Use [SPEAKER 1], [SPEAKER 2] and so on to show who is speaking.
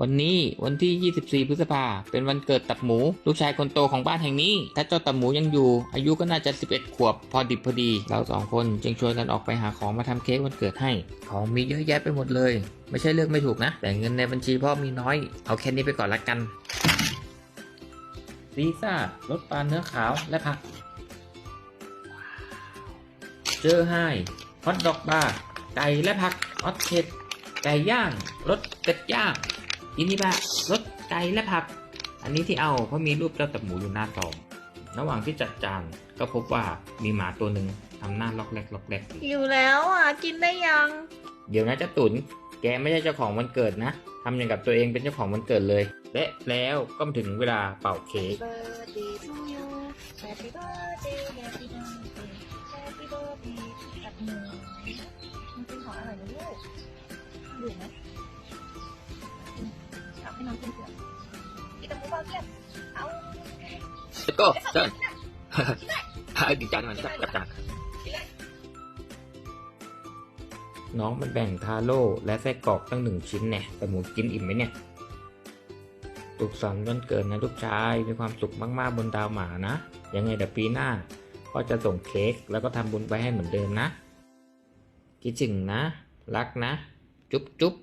[SPEAKER 1] วันนี้วันที่ 24 พฤษภาเป็นวันเกิดตับหมู ลูกชายคนโตของบ้านแห่งนี้ ถ้าเจ้าตับหมูยังอยู่ อายุก็น่าจะ 11 ขวบพอดิบพอดี เราสองคนจึงชวนกันออกไปหาของมาทำเค้กวันเกิดให้ ของมีเยอะแยะไปหมดเลย ไม่ใช่เลือกไม่ถูกนะ แต่เงินในบัญชีพ่อมีน้อย เอาแค่นี้ไปก่อนละกันซีซ่ารสปลาเนื้อขาวและผัก เจอไฮฮอทดอกบาร์ไก่และผักฮอตเผ็ดไก่ย่างรสเป็ดย่าง อินิบะรสไก่และผัก อันนี้ที่เอาเพราะมีรูปเจ้าตับหมูอยู่หน้าซอง ระหว่างที่จัดจานก็พบว่ามีหมาตัวหนึ่งทำหน้าล็อกแรกล็อกแรก
[SPEAKER 2] อยู่แล้วอะกินได้ยัง
[SPEAKER 1] เดี๋ยวนะเจ้าตุนแกไม่ใช่เจ้าของวันเกิดนะทำอย่างกับตัวเองเป็นเจ้าของวันเกิดเลย และแล้วก็มาถึงเวลาเป่าเค้ก
[SPEAKER 2] birthday to you Happy birthday Happy birthday Happy birthday กับหนูมันเป็นของอร่อยนะลูกดื่มไหม เอาให้น้องกินเถอะกินแต่หมูเบาเทียบเอา
[SPEAKER 1] แล้วก็เชิญดีจานมันจับจับจานน้องมันแบ่งทาโร่และไส้กรอกตั้งหนึ่งชิ้นเนี่ยแต่หมูกินอิ่มไหมเนี่ยสุขสันต์วันเกิดนะลูกชายมีความสุขมากๆบนดาวหมานะ ยังไงเดี๋ยวปีหน้า ก็จะส่งเค้กแล้วก็ทำบุญไปให้เหมือนเดิมนะ คิดถึงนะ รักนะ จุ๊บจุ๊บ